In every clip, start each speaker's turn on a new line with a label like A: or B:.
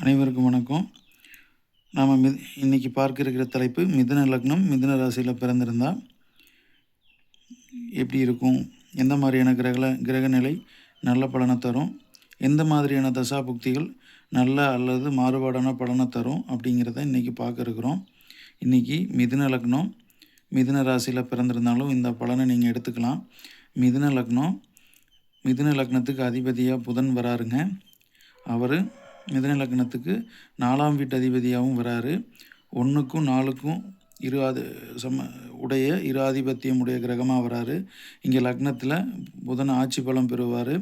A: அனைவருக்கும் வணக்கம். நாம் மி இன்றைக்கி பார்க்க இருக்கிற தலைப்பு மிதுன லக்னம் மிதுன ராசியில் பிறந்திருந்தால் எப்படி இருக்கும்? எந்த மாதிரியான கிரக கிரகநிலை நல்ல பலனை தரும்? எந்த மாதிரியான தசா புக்திகள் நல்ல அல்லது மாறுபாடான பலனை தரும்? அப்படிங்கிறத இன்றைக்கி பார்க்க இருக்கிறோம். இன்றைக்கி மிதுன லக்னம் மிதுன ராசியில் பிறந்திருந்தாலும் இந்த பலனை நீங்கள் எடுத்துக்கலாம். மிதுன லக்னம் மிதுன லக்னத்துக்கு அதிபதியாக புதன் வராருங்க. அவர் மிதன லக்னத்துக்கு நாலாம் வீட்டு அதிபதியாகவும் வராரு. ஒன்றுக்கும் நாலுக்கும் இரு ஆதி சம உடைய இரு ஆதிபத்தியம் உடைய கிரகமாக வராரு. இங்கே லக்னத்தில் புதன் ஆட்சி பலம் பெறுவார்.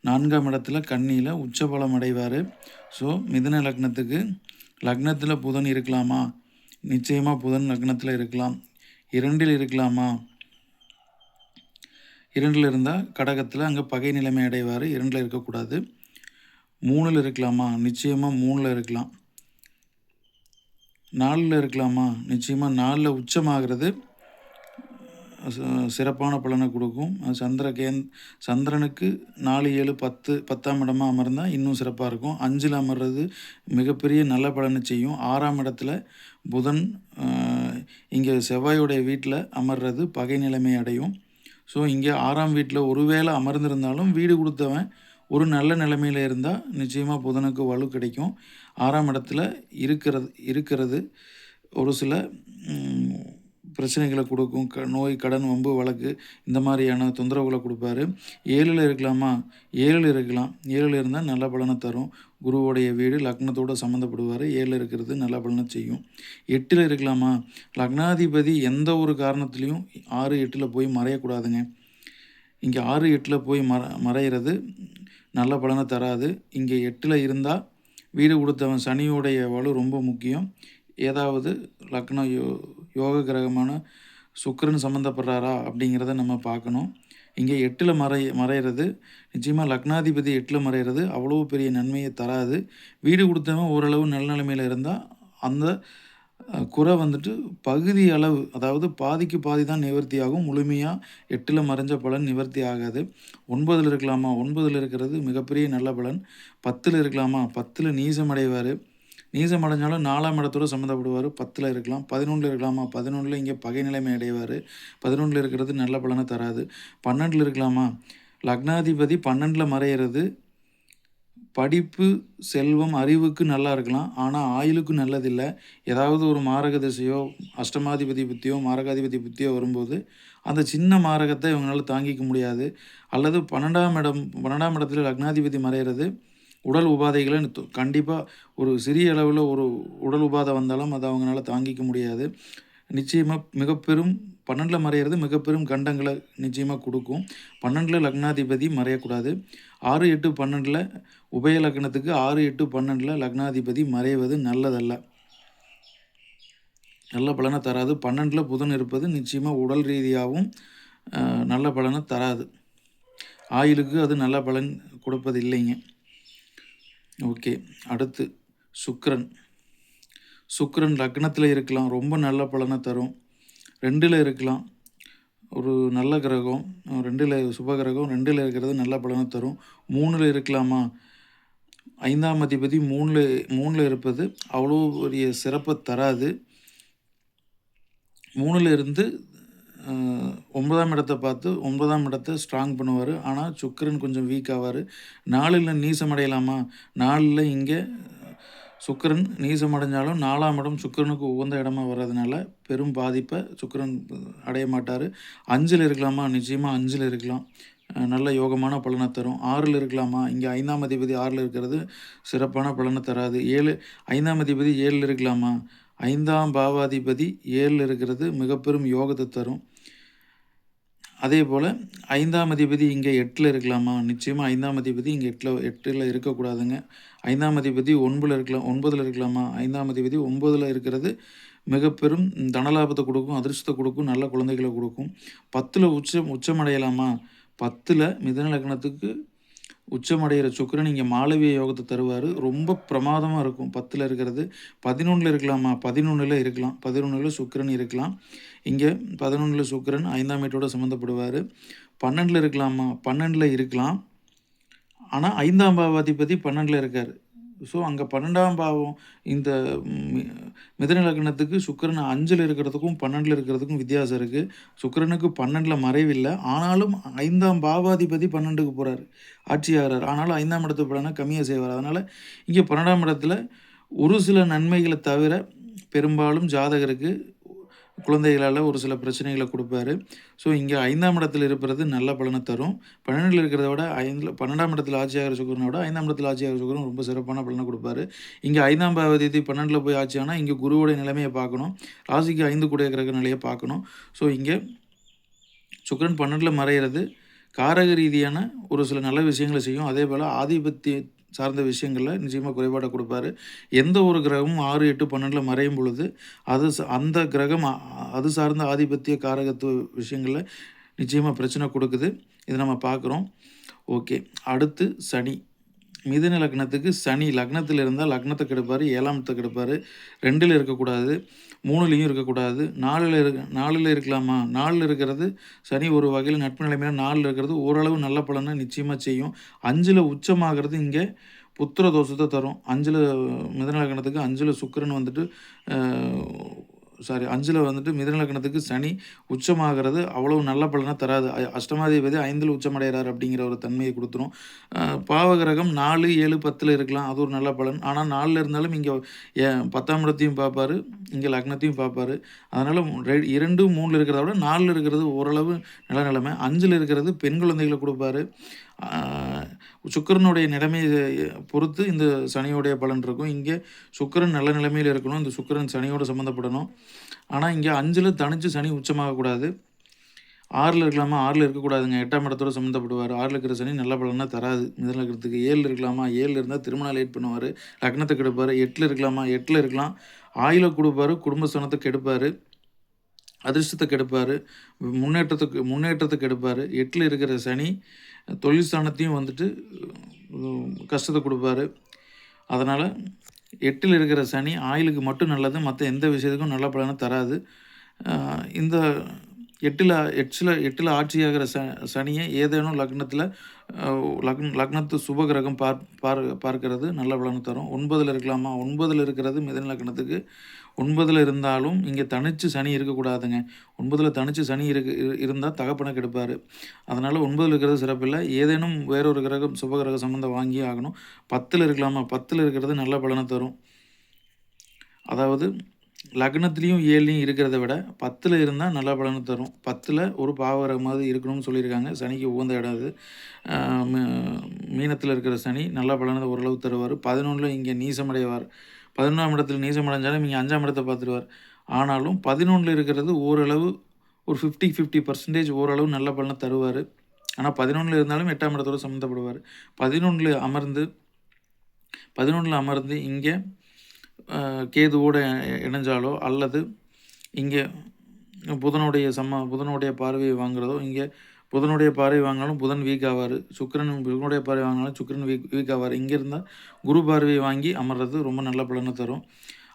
A: நான்காம் இடத்துல கண்ணியில் உச்ச பலம் அடைவார். ஸோ மிதன லக்னத்துக்கு லக்னத்தில் புதன் இருக்கலாமா? நிச்சயமாக புதன் லக்னத்தில் இருக்கலாம். இரண்டில் இருக்கலாமா? இரண்டில் இருந்தால் கடகத்தில் அங்கே பகை நிலைமை அடைவார். இரண்டில் இருக்கக்கூடாது. மூணில் இருக்கலாமா? நிச்சயமாக மூணில் இருக்கலாம். நாலில் இருக்கலாமா? நிச்சயமாக நாலில் உச்சமாகிறது ச- சிறப்பான பலனை கொடுக்கும். சந்திர கேந் சந்திரனுக்கு நாலு ஏழு பத்து பத்தாம் இடமாக அமர்ந்தால் இன்னும் சிறப்பாக இருக்கும். அஞ்சில் அமர்றது மிகப்பெரிய நல்ல பலனை செய்யும். ஆறாம் இடத்துல புதன் இங்கே செவ்வாயுடைய வீட்டில் அமர்றது பகை நிலைமை அடையும். ஸோ இங்கே ஆறாம் வீட்டில் ஒருவேளை அமர்ந்திருந்தாலும் வீடு கொடுத்தவன் ஒரு நல்ல நிலைமையில் இருந்தால் நிச்சயமாக புதனுக்கு வலு கிடைக்கும். ஆறாம் இடத்துல இருக்கிறது இருக்கிறது. ஒரு சில பிரச்சனைகளை கொடுக்கும். க நோய் கடன் வம்பு வழக்கு இந்த மாதிரியான தொந்தரவுகளை கொடுப்பாரு. ஏழில் இருக்கலாமா? ஏழில் இருக்கலாம். ஏழில் இருந்தால் நல்ல பலனை தரும். குருவோடைய வீடு லக்னத்தோடு சம்மந்தப்படுவார். ஏழில் இருக்கிறது நல்ல பலனை செய்யும். எட்டில் இருக்கலாமா? லக்னாதிபதி எந்த ஒரு காரணத்துலேயும் ஆறு எட்டில் போய் மறையக்கூடாதுங்க. இங்கே ஆறு எட்டில் போய் மற மறையிறது நல்ல பலனை தராது. இங்கே எட்டில் இருந்தால் வீடு கொடுத்தவன் சனியோடைய வலு ரொம்ப முக்கியம். ஏதாவது லக்னம் யோ யோக கிரகமான சுக்கரன் சம்மந்தப்படுறாரா அப்படிங்கிறத நம்ம பார்க்கணும். இங்கே எட்டில் மறை மறையிறது நிச்சயமாக லக்னாதிபதி எட்டில் மறையிறது அவ்வளோ பெரிய நன்மையை தராது. வீடு கொடுத்தவன் ஓரளவு நல்ல நிலைமையில் இருந்தால் அந்த குறை வந்துட்டு பகுதி அளவு அதாவது பாதிக்கு பாதி தான் நிவர்த்தி ஆகும் முழுமையாக எட்டில் மறைஞ்ச பலன் நிவர்த்தி ஆகாது. ஒன்பதில் இருக்கலாமா? ஒன்பதில் இருக்கிறது மிகப்பெரிய நல்ல பலன். பத்தில் இருக்கலாமா? பத்தில் நீசம் அடைவார் நீசம் அடைஞ்சாலும் நாலாம் இடத்தோடு சம்மந்தப்படுவார். பத்தில் இருக்கலாம். பதினொன்றில் இருக்கலாமா? பதினொன்றில் இங்கே பகை நிலைமை அடைவார். பதினொன்றில் இருக்கிறது நல்ல பலனை தராது. பன்னெண்டில் இருக்கலாமா? லக்னாதிபதி பன்னெண்டில் மறையிறது படிப்பு செல்வம் அறிவுக்கு நல்லா இருக்கலாம். ஆனால் ஆயுளுக்கு நல்லதில்லை. ஏதாவது ஒரு மாரக திசையோ அஷ்டமாதிபதி புத்தியோ மாரகாதிபதி புத்தியோ வரும்போது அந்த சின்ன மாரகத்தை இவங்களால தாங்கிக்க முடியாது. அல்லது பன்னெண்டாம் இடம் பன்னெண்டாம் இடத்துல லக்னாதிபதி மறையிறது உடல் உபாதைகளை கண்டிப்பாக ஒரு சிறிய அளவில் ஒரு உடல் உபாதை வந்தாலும் அதை அவங்களால தாங்கிக்க முடியாது. நிச்சயமாக மிகப்பெரும் பன்னெண்டில் மறையிறது மிகப்பெரும் கண்டங்களை நிச்சயமாக கொடுக்கும். பன்னெண்டில் லக்னாதிபதி மறையக்கூடாது. ஆறு எட்டு பன்னெண்டில் உபய லக்னத்துக்கு ஆறு எட்டு பன்னெண்டில் லக்னாதிபதி மறைவது நல்லதல்ல. நல்ல பலனை தராது. பன்னெண்டில் புதன் இருப்பது நிச்சயமாக உடல் ரீதியாகவும் நல்ல பலனை தராது. ஆயுளுக்கு அது நல்ல பலன் கொடுப்பது இல்லைங்க ஓகே. அடுத்து சுக்ரன் சுக்கரன் லக்னத்தில் இருக்கலாம். ரொம்ப நல்ல பலனை தரும். ரெண்டில் இருக்கலாம். ஒரு நல்ல கிரகம் ரெண்டில் சுப கிரகம் ரெண்டில் இருக்கிறது நல்ல பலனை தரும். மூணில் இருக்கலாமா? ஐந்தாம் அதிபதி மூணில் மூணில் இருப்பது அவ்வளோ பெரிய சிறப்பை தராது. மூணில் இருந்து ஒன்பதாம் இடத்தை பார்த்து ஒன்பதாம் இடத்தை ஸ்ட்ராங் பண்ணுவார். ஆனால் சுக்கரன் கொஞ்சம் வீக் ஆவார். நாலில் நீசம் அடையலாமா நாலில் இங்கே சுக்கிரன் நீசம் அடைஞ்சாலும் நாலாம் இடம் சுக்கரனுக்கு உகந்த இடமா வர்றதுனால பெரும் பாதிப்பை சுக்கரன் அடைய மாட்டார். அஞ்சில் இருக்கலாமா? நிச்சயமாக அஞ்சில் இருக்கலாம். நல்ல யோகமான பலனை தரும். ஆறில் இருக்கலாமா? இங்கே ஐந்தாம் அதிபதி ஆறில் இருக்கிறது சிறப்பான பலனை தராது. ஏழு ஐந்தாம் அதிபதி ஏழில் இருக்கலாமா? ஐந்தாம் பாவாதிபதி ஏழில் இருக்கிறது மிகப்பெரும் யோகத்தை தரும். அதே போல் ஐந்தாம் அதிபதி இங்கே எட்டில் இருக்கலாமா? நிச்சயமாக ஐந்தாம் அதிபதி இங்கே எட்டில் எட்டில் இருக்கக்கூடாதுங்க. ஐந்தாம் அதிபதி ஒன்பதில் இருக்கலாம் ஒன்பதில் இருக்கலாமா? ஐந்தாம் அதிபதி ஒன்பதில் இருக்கிறது மிக பெரும் தனலாபத்தை கொடுக்கும் அதிர்ஷ்டத்தை கொடுக்கும் நல்ல குழந்தைகளை கொடுக்கும். பத்தில் உச்சம் உச்சமடையலாமா? பத்தில் மிதன லக்னத்துக்கு உச்சமடைகிற சுக்கிரன் இங்கே மாளவிய யோகத்தை தருவார். ரொம்ப பிரமாதமாக இருக்கும். பத்தில் இருக்கிறது பதினொன்றில் இருக்கலாமா? பதினொன்றில் இருக்கலாம். பதினொன்றில் சுக்கிரன் இருக்கலாம். இங்கே பதினொன்றில் சுக்கிரன் ஐந்தாம் வீட்டோட சம்மந்தப்படுவார் பன்னெண்டில் இருக்கலாமா? பன்னெண்டில் இருக்கலாம். ஆனால் ஐந்தாம் பாவாதிபதி பன்னெண்டில் இருக்கார். ஸோ அங்கே பன்னெண்டாம் பாவம் இந்த மிதன லக்னத்துக்கு சுக்கிரன் அஞ்சில் இருக்கிறதுக்கும் பன்னெண்டில் இருக்கிறதுக்கும் வித்தியாசம் இருக்குது சுக்கிரனுக்கு பன்னெண்டில் மறைவில்லை. ஆனாலும் ஐந்தாம் பாவாதிபதி பன்னெண்டுக்கு போகிறார் ஆட்சியாகிறார் ஆனாலும் ஐந்தாம் இடத்துக்கு போனால் கம்மியாக செய்வார். அதனால் இங்கே பன்னெண்டாம் இடத்துல ஒரு சில நன்மைகளை தவிர பெரும்பாலும் ஜாதகருக்கு குழந்தைகளால் ஒரு சில பிரச்சனைகளை கொடுப்பாரு. ஸோ இங்கே ஐந்தாம் இடத்துல இருப்பது நல்ல பலனை தரும். பன்னெண்டில் இருக்கிறத விட ஐந்தில் பன்னெண்டாம் இடத்துல ஆட்சியாகிற சுக்கரனை விட ஐந்தாம் இடத்துல ஆட்சியாகிற சுக்கரன் ரொம்ப சிறப்பான பலனை கொடுப்பாரு. இங்கே ஐந்தாம் பாவதி பன்னெண்டில் போய் ஆட்சி ஆனால் இங்கே குருவோடைய நிலைமையை பார்க்கணும். ராசிக்கு ஐந்து கூடிய கிரக நிலையை பார்க்கணும். ஸோ இங்கே சுக்கிரன் பன்னெண்டில் மறையிறது காரக ரீதியான ஒரு சில நல்ல விஷயங்களை செய்யும். அதே போல் ஆதிபத்திய சார்ந்த விஷயங்களில் நிச்சயமாக குறைபாடை கொடுப்பாரு. எந்த ஒரு கிரகமும் ஆறு எட்டு பன்னெண்டில் மறையும் பொழுது அது அந்த கிரகம் அது சார்ந்த ஆதிபத்திய காரகத்துவ விஷயங்களில் நிச்சயமாக பிரச்சனை கொடுக்குது. இதை நம்ம பார்க்குறோம் ஓகே. அடுத்து சனி. மிதுன லக்னத்துக்கு சனி லக்னத்தில் இருந்தால் லக்னத்தை கெடுப்பார் ஏழாமத்தை கெடுப்பார் ரெண்டில் இருக்கக்கூடாது மூணுலேயும் இருக்கக்கூடாது நாலில் இருக்க நாலில் இருக்கலாமா? நாலில் இருக்கிறது சனி ஒரு வகையில் நட்பு நிலைமையில் நாலில் இருக்கிறது ஓரளவு நல்ல பலனை நிச்சயமாக செய்யும். அஞ்சில் உச்சமாகிறது இங்கே புத்திர தோஷத்தை தரும். அஞ்சில் மிதன லக்னத்துக்கு அஞ்சில் சுக்கரன் வந்துட்டு சாரி அஞ்சில் வந்துட்டு மிதன லக்னத்துக்கு சனி உச்சமாகிறது அவ்வளவு நல்ல பலனை தராது. அஷ்டமாதிபதி ஐந்தில் உச்சமடைகிறார் அப்படிங்கிற ஒரு தன்மையை கொடுத்துரும். பாவகிரகம் நாலு ஏழு பத்தில் இருக்கலாம். அது ஒரு நல்ல பலன். ஆனால் நாலில் இருந்தாலும் இங்கே பத்தாம் இடத்தையும் பார்ப்பாரு இங்கே லக்னத்தையும் பார்ப்பாரு அதனால் இரண்டு மூணில் இருக்கிறத விட நாலில் இருக்கிறது ஓரளவு நல்ல நிலைமை. அஞ்சில் இருக்கிறது பெண் குழந்தைகளை கொடுப்பாரு. சுக்கிரனுடைய நிலைமையை பொறுத்து இந்த சனியோடைய பலன் இருக்கும். இங்கே சுக்கிரன் நல்ல நிலைமையில் இருக்கணும். இந்த சுக்கிரன் சனியோட சம்மந்தப்படணும் ஆனால் இங்கே அஞ்சில் தனிச்சு சனி உச்சமாகக்கூடாது ஆறில் இருக்கலாமா? ஆறில் இருக்கக்கூடாதுங்க எட்டாம் இடத்தோடு சம்மந்தப்படுவார் ஆறில் இருக்கிற சனி நல்ல பலனா தராது. மிதன லக்னத்துக்கு ஏழில் இருக்கலாமா? ஏழில் இருந்தால் திருமணம் லேட் பண்ணுவார். லக்னத்தை கெடுப்பார். எட்டில் இருக்கலாமா? எட்டில் இருக்கலாம். ஆயில கொடுப்பாரு. குடும்பஸ்தானத்தை கெடுப்பார். அதிர்ஷ்டத்தை கெடுப்பார். முன்னேற்றத்துக்கு முன்னேற்றத்தை கெடுப்பார். எட்டில் இருக்கிற சனி தொழில் ஸ்தானத்தையும் வந்துட்டு கஷ்டத்தை கொடுப்பாரு. அதனால் எட்டில் இருக்கிற சனி ஆயிலுக்கு மட்டும் நல்லது மற்ற எந்த விஷயத்துக்கும் நல்ல பலனை தராது. இந்த எட்டில் எட்டில் எட்டில் ஆட்சியாகிற ச சனியை ஏதேனும் லக்னத்தில் லக்ன லக்னத்து சுப கிரகம் பார் பார் பார்க்கிறது நல்ல பலனை தரும். ஒன்பதில் இருக்கலாமா? ஒன்பதில் இருக்கிறது மிதன லக்னத்துக்கு. ஒன்பதில் இருந்தாலும் இங்கே தனிச்சு சனி இருக்கக்கூடாதுங்க. ஒன்பதில் தனிச்சு சனி இருக்கு இருந்தால் தகப்பனை கெடுப்பார். அதனால் ஒன்பதில் இருக்கிறது சிறப்பில்லை ஏதேனும் வேறொரு கிரகம் சுப கிரக சம்மந்தம் வாங்கி ஆகணும். பத்தில் இருக்கலாமா? பத்தில் இருக்கிறது நல்ல பலனை தரும். அதாவது லக்னத்துலேயும் ஏழுலையும் இருக்கிறத விட பத்தில் இருந்தால் நல்ல பலனை தரும். பத்தில் ஒரு பாவரமாவது இருக்கணும்னு சொல்லியிருக்காங்க. சனிக்கு உகந்த இடம் அது. மீனத்தில் இருக்கிற சனி நல்ல பலனை ஓரளவு தருவார். பதினொன்றில் இங்கே நீசமடைவார். பதினொன்றாம் இடத்துல நீசமடைஞ்சாலும் இங்கே அஞ்சாம் இடத்தை பார்த்துருவார். ஆனாலும் பதினொன்றில் இருக்கிறது ஓரளவு ஒரு ஃபிஃப்டி ஃபிஃப்டி பர்சன்டேஜ் ஓரளவு நல்ல பலனை தருவார். ஆனால் பதினொன்றில் இருந்தாலும் எட்டாம் இடத்தோடு சம்மந்தப்படுவார். பதினொன்றில் அமர்ந்து பதினொன்றில் அமர்ந்து இங்கே கேதுவோடு இணைஞ்சாலோ அல்லது இங்கே புதனுடைய சம்ம புதனுடைய பார்வையை வாங்குறதோ இங்கே புதனுடைய பார்வை வாங்கினாலும் புதன் வீக் ஆவார் சுக்கிரன் புதனுடைய பார்வை வாங்கினாலும் சுக்கிரன் வீக் வீக் ஆவார் இங்கே இருந்தால் குரு பார்வையை வாங்கி அமர்றது ரொம்ப நல்ல பலனை தரும்.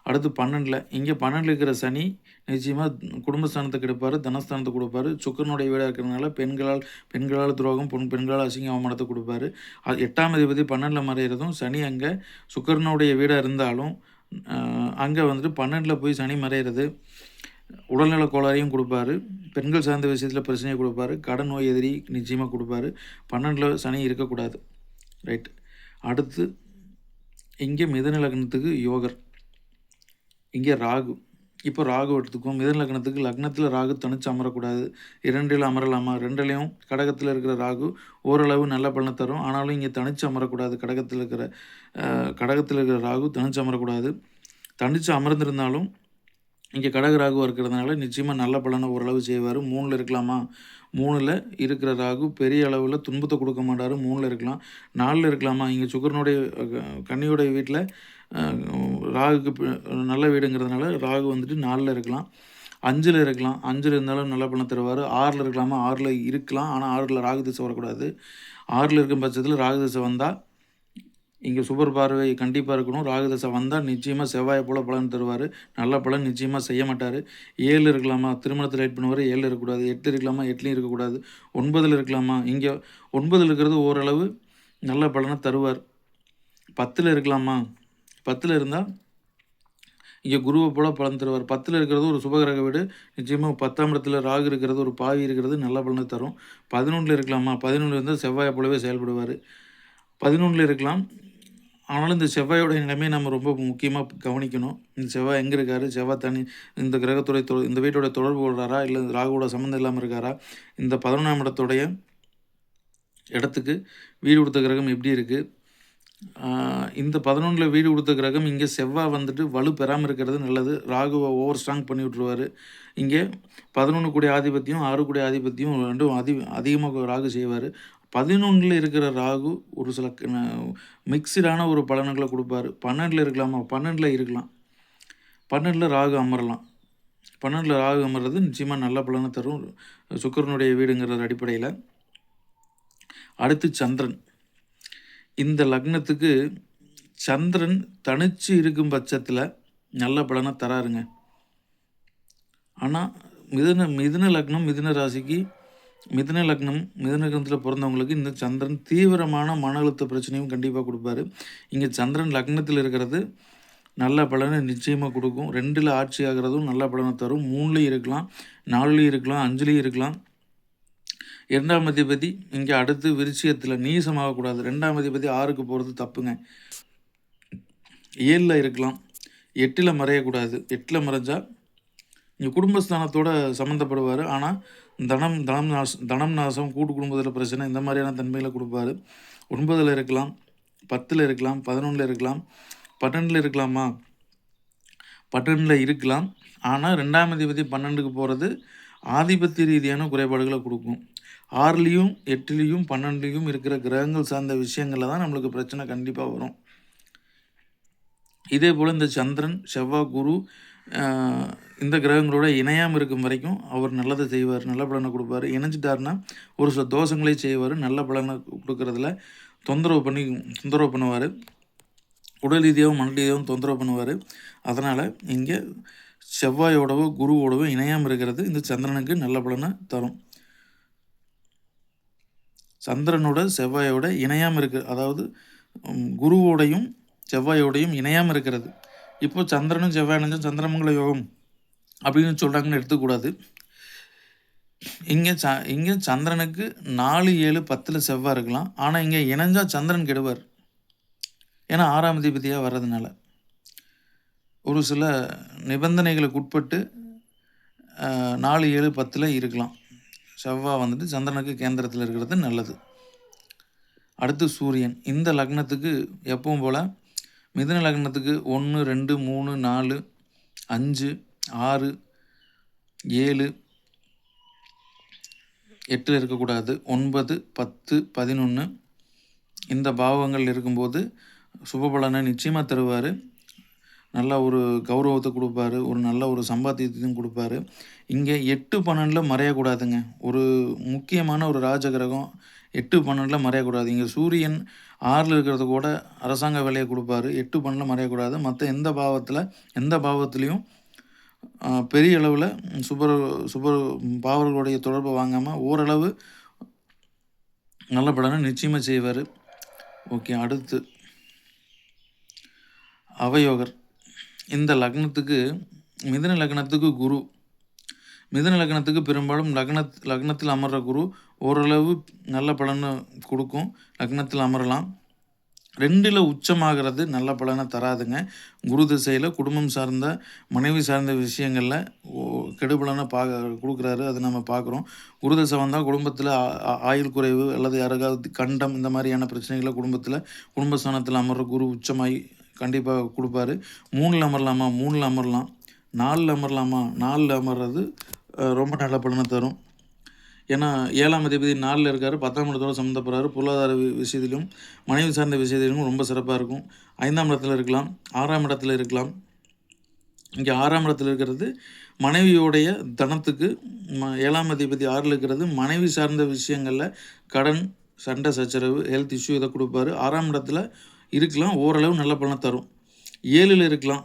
A: அடுத்து பன்னெண்டில் இங்கே பன்னெண்டில் இருக்கிற சனி நிச்சயமாக குடும்பஸ்தானத்துக்கு எடுப்பார் தனஸ்தானத்தை கொடுப்பாரு. சுக்கரனுடைய வீடாக இருக்கிறதுனால பெண்களால் பெண்களால் துரோகம் பொன் பெண்களால் அசிங்க அவமானத்தை கொடுப்பாரு. அது எட்டாம் அதிபதி பன்னெண்டில் மறையிறதும் சனி அங்கே சுக்கரனுடைய வீடாக இருந்தாலும் அங்கே வந்துட்டு பன்னெண்டில் போய் சனி மறையிறது. உடல்நல கோளாறையும் கொடுப்பாரு. பெண்கள் சார்ந்த விஷயத்தில் பிரச்சனையை கொடுப்பாரு. கடன் நோய் எதிரி நிச்சயமாக கொடுப்பாரு. பன்னெண்டில் சனி இருக்கக்கூடாது. ரைட் அடுத்து இங்கே மிதன லக்னத்துக்கு யோகர். இங்கே ராகு. இப்போ ராகு எடுத்துக்கும் மிதன லக்னத்துக்கு லக்னத்தில் ராகு தனிச்சு அமரக்கூடாது. இரண்டில் அமரலாமா? ரெண்டுலேயும் கடகத்தில் இருக்கிற ராகு ஓரளவு நல்ல பலனை தரும். ஆனாலும் இங்கே தனிச்சு அமரக்கூடாது. கடகத்தில் இருக்கிற கடகத்தில் இருக்கிற ராகு தனிச்சு அமரக்கூடாது. தனிச்சு அமர்ந்திருந்தாலும் இங்கே கடக ராகுவாக இருக்கிறதுனால நிச்சயமாக நல்ல பலனை ஓரளவு செய்வார். மூணில் இருக்கலாமா? மூணில் இருக்கிற ராகு பெரிய அளவில் துன்பத்தை கொடுக்க மாட்டார். மூணில் இருக்கலாம். நாலில் இருக்கலாமா? இங்கே சுக்கரனுடைய அஹ், கன்னியோடைய வீட்டில் ராகுக்கு நல்ல வீடுங்கிறதுனால ராகு வந்துட்டு நாலில் இருக்கலாம். அஞ்சில் இருக்கலாம். அஞ்சில் இருந்தாலும் நல்ல பலன் தருவார். ஆறில் இருக்கலாமா? ஆறில் இருக்கலாம். ஆனால் ஆறில் ராகு திசை வரக்கூடாது. ஆறில் இருக்கும் பட்சத்தில் ராகு திசை வந்தால் இங்கே சுபர் பார்வை கண்டிப்பாக இருக்கணும். ராகு தசை வந்தால் நிச்சயமாக செவ்வாயை போல் பலன் தருவார். நல்ல பலன் நிச்சயமாக செய்ய மாட்டார். ஏழு இருக்கலாமா? திருமணத்தில் லைட் பண்ணுவார். ஏழு இருக்கக்கூடாது. எட்டு இருக்கலாமா? எட்டுலையும் இருக்கக்கூடாது. ஒன்பதில் இருக்கலாமா? இங்கே ஒன்பதில் இருக்கிறது ஓரளவு நல்ல பலனை தருவார். பத்தில் இருக்கலாமா? பத்தில் இருந்தால் இங்கே குருவை போல பலன் தருவார் பத்தில் இருக்கிறது ஒரு சுபகிரக வீடு. நிச்சயமாக பத்தாம் இடத்துல ராகு இருக்கிறது ஒரு பாவி இருக்கிறது நல்ல பலனை தரும். பதினொன்றில் இருக்கலாமா? பதினொன்று இருந்தால் செவ்வாயை போலவே செயல்படுவார். பதினொன்றில் இருக்கலாம். ஆனாலும் இந்த செவ்வாயோட நிலைமையை நம்ம ரொம்ப முக்கியமாக கவனிக்கணும். இந்த செவ்வாய் எங்கே இருக்காரு? செவ்வாய் தனி இந்த கிரகத்துடைய தொ இந்த வீட்டோட தொடர்பு கொள்கிறாரா இல்லை ராகுவோட சம்மந்தம் இல்லாமல் இருக்காரா? இந்த பதினொன்றாம் இடத்துடைய இடத்துக்கு வீடு கொடுத்த கிரகம் எப்படி இருக்குது இந்த பதினொன்றில் வீடு கொடுத்த கிரகம் இங்கே செவ்வாய் வந்துட்டு வலு பெறாமல் இருக்கிறது நல்லது. ராகுவை ஓவர் ஸ்ட்ராங் பண்ணி விட்ருவார் இங்கே பதினொன்று கூடிய ஆதிபத்தியம் ஆறு கூடிய ஆதிபத்தியம் ரெண்டும் அதி அதிகமாக ராகு செய்வார். பதினொன்றில் இருக்கிற ராகு ஒரு சில மிக்சடான ஒரு பலன்களை கொடுப்பாரு. பன்னெண்டில் இருக்கலாமா? பன்னெண்டில் இருக்கலாம். பன்னெண்டில் ராகு அமரலாம். பன்னெண்டில் ராகு அமர்றது நிச்சயமாக நல்ல பலனை தரும். சுக்கரனுடைய வீடுங்கிற அடிப்படையில். அடுத்து சந்திரன். இந்த லக்னத்துக்கு சந்திரன் தனிச்சு இருக்கும் பட்சத்தில் நல்ல பலனை தராருங்க. ஆனால் மிதுன மிதுன லக்னம் மிதுன ராசிக்கு மிதுன லக்னம் மிதுன லக்னத்தில் பிறந்தவங்களுக்கு இந்த சந்திரன் தீவிரமான மன அழுத்த பிரச்சனையும் கண்டிப்பாக கொடுப்பாரு. இங்கே சந்திரன் லக்னத்தில் இருக்கிறது நல்ல பலனை நிச்சயமாக கொடுக்கும். ரெண்டில் ஆட்சி ஆகிறதும் நல்ல பலனை தரும். மூணுலேயும் இருக்கலாம் நாலுலேயும் இருக்கலாம் அஞ்சுலேயும் இருக்கலாம். இரண்டாம் அதிபதி இங்கே அடுத்து விருச்சியத்தில் நீசமாகக்கூடாது ரெண்டாம் அதிபதி ஆறுக்கு போகிறது தப்புங்க. ஏழில் இருக்கலாம். எட்டில் மறையக்கூடாது. எட்டில் மறைஞ்சால் இங்கே குடும்பஸ்தானத்தோட சம்மந்தப்படுவார் ஆனால் தனம் தனம் நாசம் தனம் நாசம் கூட்டு குடும்பத்தில் பிரச்சனை இந்த மாதிரியான தன்மைகளை கொடுப்பாரு. ஒன்பதில் இருக்கலாம். பத்தில் இருக்கலாம். பதினொன்றில் இருக்கலாம். பன்னெண்டில் இருக்கலாமா? பன்னெண்டில் இருக்கலாம். ஆனால் ரெண்டாம் அதிபதி பன்னெண்டுக்கு போகிறது ஆதிபத்திய ரீதியான குறைபாடுகளை கொடுக்கும். ஆறுலேயும் எட்டுலேயும் பன்னெண்டுலேயும் இருக்கிற கிரகங்கள் சார்ந்த விஷயங்களில் தான் நம்மளுக்கு பிரச்சனை கண்டிப்பாக வரும். இதே போல் இந்த சந்திரன் செவ்வாய் குரு இந்த கிரகங்களோட இணையாமல் இருக்கும் வரைக்கும் அவர் நல்லதை செய்வார் நல்ல பலனை கொடுப்பார். இணைஞ்சிட்டாருன்னா ஒரு சில தோஷங்களே செய்வார் நல்ல பலனை கொடுக்கறதுல தொந்தரவு பண்ணி தொந்தரவு பண்ணுவார். உடல் ரீதியாகவும் மன ரீதியாகவும் தொந்தரவு பண்ணுவார். அதனால் இங்கே செவ்வாயோடவோ குருவோடவோ இணையாமல் இருக்கிறது இந்த சந்திரனுக்கு நல்ல பலனை தரும். சந்திரனோட செவ்வாயோட இணையாமல் இருக்குது அதாவது குருவோடையும் செவ்வாயோடையும் இணையாமல் இருக்கிறது. இப்போ சந்திரனும் செவ்வாய் இணைஞ்சும் சந்திரமங்கல யோகம் அப்படின்னு சொல்கிறாங்கன்னு எடுத்துக்கூடாது. இங்கே ச இங்கே சந்திரனுக்கு நாலு ஏழு பத்தில் செவ்வாய் இருக்கலாம். ஆனால் இங்கே இணைஞ்சால் சந்திரன் கெடுவார். ஏன்னா ஆறாம் அதிபதியாக வர்றதுனால. ஒரு சில நிபந்தனைகளுக்கு உட்பட்டு நாலு ஏழு பத்தில் இருக்கலாம். செவ்வாய் வந்துட்டு சந்திரனுக்கு கேந்திரத்தில் இருக்கிறது நல்லது. அடுத்து சூரியன். இந்த லக்னத்துக்கு எப்பவும் போல் மிதன லக்னத்துக்கு ஒன்று ரெண்டு மூணு நாலு அஞ்சு ஆறு ஏழு எட்டில் இருக்கக்கூடாது. ஒன்பது பத்து பதினொன்று இந்த பாவங்கள் இருக்கும்போது சுபபலனை நிச்சயமாக தருவார். நல்ல ஒரு கௌரவத்தை கொடுப்பாரு ஒரு நல்ல ஒரு சம்பாத்தியத்தையும் கொடுப்பாரு. இங்கே எட்டு பன்னெண்டில் மறையக்கூடாதுங்க. ஒரு முக்கியமான ஒரு ராஜகிரகம் எட்டு பன்னெண்டில் மறையக்கூடாது. இங்கே சூரியன் ஆறில் இருக்கிறது கூட அரசாங்க வேலையை கொடுப்பாரு. எட்டு பன்னெண்டில் மறையக்கூடாது. மற்ற எந்த பாவத்தில் எந்த பாவத்துலேயும் பெரிய அளவில் சுபர் சுபர் பாவர்களுடைய தொடர்பை வாங்காமல் ஓரளவு நல்ல படம் நிச்சயமாக செய்வார். ஓகே அடுத்து. அவயோகர். இந்த லக்னத்துக்கு மிதுன லக்னத்துக்கு குரு மிதுன லக்னத்துக்கு பெரும்பாலும் லக்ன லக்னத்தில் அமர்ற குரு ஓரளவு நல்ல பலனை கொடுக்கும். லக்னத்தில் அமரலாம். ரெண்டில் உச்சமாகிறது நல்ல பலனை தராதுங்க. குரு திசையில் குடும்பம் சார்ந்த மனைவி சார்ந்த விஷயங்களில் கெடுபலனை பார்க்க கொடுக்குறாரு. அதை நம்ம பார்க்குறோம். குரு தசை வந்தால் குடும்பத்தில் ஆயுள் குறைவு அல்லது யாருக்காவது கண்டம் இந்த மாதிரியான பிரச்சனைகளை குடும்பத்தில் குடும்பஸ்தானத்தில் அமர்ற குரு உச்சமாகி கண்டிப்பாக கொடுப்பாரு. மூணில் அமரலாமா? மூணில் அமரலாம். நாலில் அமரலாமா? நாலில் அமர்றது ரொம்ப நல்ல பலனை தரும். ஏன்னா ஏழாம் அதிபதி நாலில் இருக்கார் பத்தாம் இடத்தோடு சம்மந்தப்படுறாரு பொருளாதார விஷயத்திலும் மனைவி சார்ந்த விஷயத்திலும் ரொம்ப சிறப்பாக இருக்கும். ஐந்தாம் இடத்துல இருக்கலாம் ஆறாம் இடத்துல இருக்கலாம். இங்கே ஆறாம் இடத்துல இருக்கிறது மனைவியோடைய தனத்துக்கு ம ஏழாம் அதிபதி ஆறில் இருக்கிறது மனைவி சார்ந்த விஷயங்களில் கடன் சண்டை சச்சரவு ஹெல்த் இஷ்யூ இதை கொடுப்பாரு. ஆறாம் இடத்துல இருக்கலாம் ஓரளவு நல்ல பலனை தரும். ஏழில் இருக்கலாம்.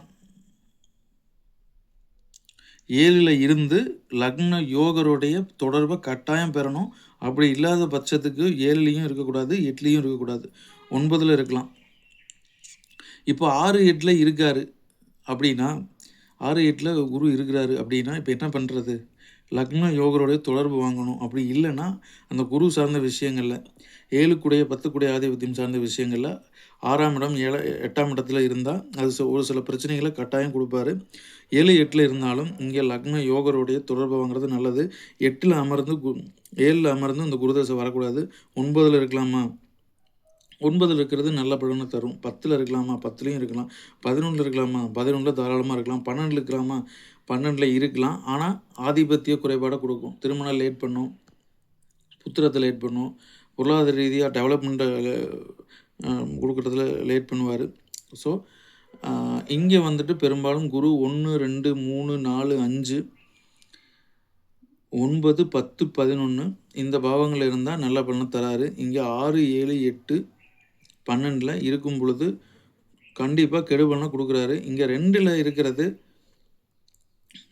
A: ஏழில் இருந்து லக்ன யோகருடைய தொடர்பை கட்டாயம் பெறணும். அப்படி இல்லாத பட்சத்துக்கு ஏழுலேயும் இருக்கக்கூடாது எட்டுலேயும் இருக்கக்கூடாது. ஒன்பதில் இருக்கலாம். இப்போ ஆறு எட்டில் இருக்கார் அப்படின்னா ஆறு எட்டில் குரு இருக்கிறாரு அப்படின்னா இப்போ என்ன பண்ணுறது லக்ன யோகருடைய தொடர்பு வாங்கணும். அப்படி இல்லைன்னா அந்த குரு சார்ந்த விஷயங்களில் ஏழுக்குடைய பத்துக்குடைய ஆதிபத்தியம் சார்ந்த விஷயங்களில் ஆறாம் இடம் ஏழ எட்டாம் இடத்துல இருந்தால் அது சில- ஒரு சில பிரச்சனைகளை கட்டாயம் கொடுப்பாரு. ஏழு எட்டில் இருந்தாலும் இங்கே லக்ன யோகருடைய தொடர்பு வாங்குறது நல்லது. எட்டில் அமர்ந்து கு ஏழில் அமர்ந்து இந்த குருதசை வரக்கூடாது. ஒன்பதில் இருக்கலாமா? ஒன்பதில் இருக்கிறது நல்ல பலனை தரும். பத்தில் இருக்கலாமா? பத்துலேயும் இருக்கலாம். பதினொன்றில் இருக்கலாமா? பதினொன்றில் தாராளமாக இருக்கலாம். பன்னெண்டில் இருக்கலாமா? பன்னெண்டில் இருக்கலாம். ஆனால் ஆதிபத்திய குறைபாடை கொடுக்கும். திருமணம் லேட் பண்ணும். புத்திரத்தை லேட் பண்ணும். பொருளாதார ரீதியாக டெவலப்மெண்ட்டை கொடுக்குறதுல லேட் பண்ணுவார். ஸோ இங்கே வந்துட்டு பெரும்பாலும் குரு ஒன்று ரெண்டு மூணு நாலு அஞ்சு ஒன்பது பத்து பதினொன்று இந்த பாவங்கள் இருந்தால் நல்ல பலனை தராரு. இங்கே ஆறு ஏழு எட்டு பன்னெண்டில் இருக்கும் பொழுது கண்டிப்பாக கெடுபலனை கொடுக்குறாரு. இங்கே ரெண்டில் இருக்கிறது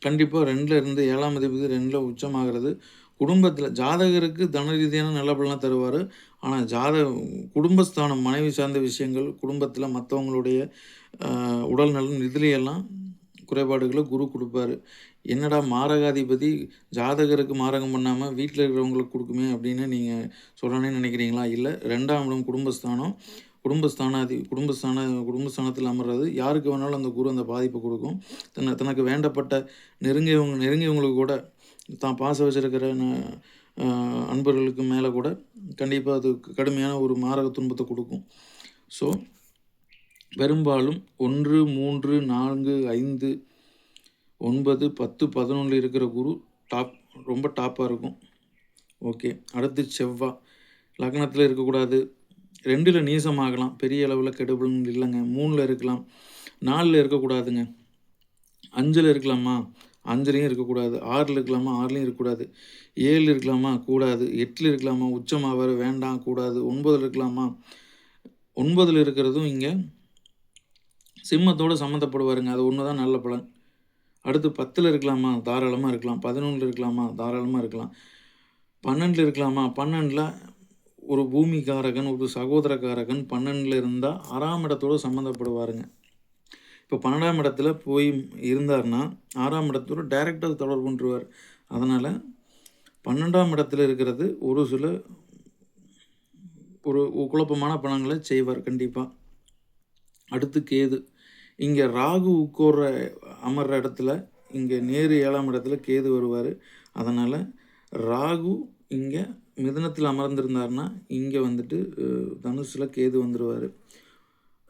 A: கண்டிப்பாக ரெண்டில் இருந்து ஏழாம் அதிபதி ரெண்டில் உச்சமாகிறது. குடும்பத்தில் ஜாதகருக்கு தன ரீதியான நல்ல பலனாக தருவார். ஆனால் ஜாத குடும்பஸ்தானம் மனைவி சார்ந்த விஷயங்கள் குடும்பத்தில் மற்றவங்களுடைய உடல் நலன் இதுலையெல்லாம் குறைபாடுகளை குரு கொடுப்பாரு. என்னடா மாரகாதிபதி ஜாதகருக்கு மாரகம் பண்ணாமல் வீட்டில் இருக்கிறவங்களுக்கு கொடுக்குமே அப்படின்னு நீங்கள் சொல்லணும்னு நினைக்கிறீங்களா? இல்லை ரெண்டாம் இடம் குடும்பஸ்தானம் குடும்பஸ்தானாதி குடும்பஸ்தான குடும்பஸ்தானத்தில் அமர்றது. யாருக்கு வேணாலும் அந்த குரு அந்த பாதிப்பை கொடுக்கும். தன்னை தனக்கு வேண்டப்பட்ட நெருங்கியவங்க நெருங்கியவங்களுக்கு கூட தான் பாச வச்சிருக்கிற ந- அன்பர்களுக்கு மேலே கூட கண்டிப்பாக அது கடுமையான ஒரு மாரக துன்பத்தை கொடுக்கும். ஸோ பெரும்பாலும் ஒன்று மூன்று நான்கு ஐந்து ஒன்பது பத்து பதினொன்று இருக்கிற குரு டாப் ரொம்ப டாப்பாக இருக்கும். ஓகே. அடுத்து செவ்வாய் லக்னத்தில் இருக்கக்கூடாது. ரெண்டில் நீசமாகலாம். பெரிய அளவில் கெடுபலன் இல்லைங்க. மூணில் இருக்கலாம். நாலில் இருக்கக்கூடாதுங்க. அஞ்சில் இருக்கலாமா? அஞ்சுலையும் இருக்கக்கூடாது. ஆறில் இருக்கலாமா? ஆறுலையும் இருக்கக்கூடாது. ஏழில் இருக்கலாமா? கூடாது. எட்டில் இருக்கலாமா? உச்சமாவார் வேண்டாம் கூடாது. ஒன்பதில் இருக்கலாமா? ஒன்பதில் இருக்கிறதும் இங்கே சிம்மத்தோடு சம்மந்தப்படுவாருங்க. அது ஒன்று தான் நல்ல பலன். அடுத்து பத்தில் இருக்கலாமா? தாராளமாக இருக்கலாம். பதினொன்றில் இருக்கலாமா? தாராளமாக இருக்கலாம். பன்னெண்டில் இருக்கலாமா? பன்னெண்டில் ஒரு பூமிகாரகன் ஒரு சகோதரக்காரகன் பன்னெண்டில் இருந்தால் ஆறாம் இடத்தோடு சம்மந்தப்படுவாருங்க இப்போ பன்னெண்டாம் இடத்துல போய் இருந்தார்னா ஆறாம் இடத்தோடு டைரெக்டாக தொடர்பு கொண்டுருவார். அதனால் பன்னெண்டாம் இடத்துல இருக்கிறது ஒரு சில ஒரு குழப்பமான பணங்களை செய்வார் கண்டிப்பாக அடுத்து கேது. இங்கே ராகு உட்கோர்ற அமர்ற இடத்துல இங்கே நேரு ஏழாம் இடத்துல கேது வருவார். அதனால் ராகு இங்கே மிதனத்தில் அமர்ந்திருந்தார்னா இங்கே வந்துட்டு தனுஷில் கேது வந்துடுவார்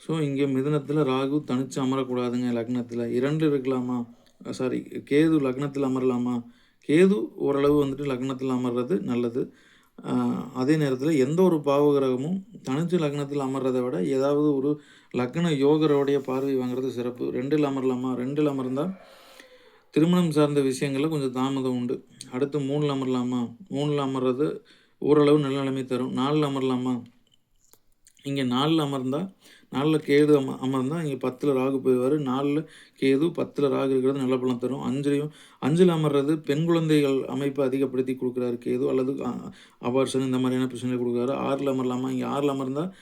A: ஸோ இங்கே மிதுனத்தில் ராகு தனித்து அமரக்கூடாதுங்க லக்னத்தில். இரண்டு இருக்கலாமா? சாரி கேது லக்னத்தில் அமரலாமா? கேது ஓரளவு வந்துட்டு லக்னத்தில் அமர்றது நல்லது. அதே நேரத்தில் எந்த ஒரு பாவகிரகமும் தனிச்சு லக்னத்தில் அமர்றதை விட ஏதாவது ஒரு லக்ன யோகரோடைய பார்வை வாங்குறது சிறப்பு. ரெண்டில் அமரலாமா? ரெண்டில் அமர்ந்தால் திருமணம் சார்ந்த விஷயங்களில் கொஞ்சம் தாமதம் உண்டு. அடுத்து மூணில் அமரலாமா? மூணில் அமர்றது ஓரளவு நல்ல நிலைமை தரும். நாலில் அமரலாமா? இங்கே நாலில் அமர்ந்தால் நாலில் கேது அம அமர்ந்தால் இங்கே பத்தில் ராகு போயிடுவார். நாலில் கேது பத்தில் ராகு இருக்கிறது நல்ல பலன் தரும். அஞ்சுலையும் அஞ்சில் அமர்றது பெண் குழந்தைகள் அமைப்பை அதிகப்படுத்தி கொடுக்குறாரு. கேது அல்லது அபார்ஷன் இந்த மாதிரியான பிரச்சனை கொடுக்குறாரு. ஆறில் அமரலாமா? இங்கே ஆறில் அமர்ந்தால்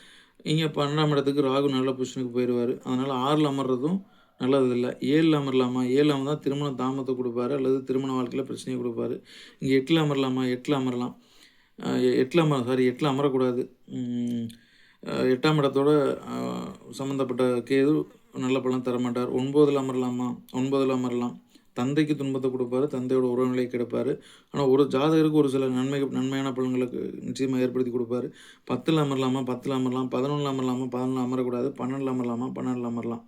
A: இங்கே பன்னெண்டாம் இடத்துக்கு ராகு நல்ல பொசிஷனுக்கு போயிடுவார். அதனால் ஆறில் அமர்றதும் நல்லதில்லை. ஏழில் அமரலாமா? ஏழில் அமர்ந்தால் திருமண தாமத்தை கொடுப்பாரு அல்லது திருமண வாழ்க்கையில் பிரச்சனையை கொடுப்பாரு. இங்கே எட்டில் அமரலாமா? எட்டில் அமரலாம். எ- எட்டில் அமர சாரி எட்டில் அமரக்கூடாது. எட்டாம் இடத்தோட சம்மந்தப்பட்ட கேது நல்ல பலன் தர மாட்டார் ஒன்பதில் அமரலாமா? ஒன்பதில் அமரலாம். தந்தைக்கு துன்பத்தை கொடுப்பாரு தந்தையோட உறவுநிலை கிடைப்பார். ஆனால் ஒரு ஜாதகருக்கு ஒரு சில நன்மை நன்மையான பலன்களுக்கு நிச்சயமாக ஏற்படுத்தி கொடுப்பாரு. பத்தில் அமரலாமா? பத்தில் அமரலாம். பதினொன்றில் அமரலாமா? பதினொன்றில் அமரக்கூடாது. பன்னெண்டில் அமரலாமா? பன்னெண்டில் அமரலாம்.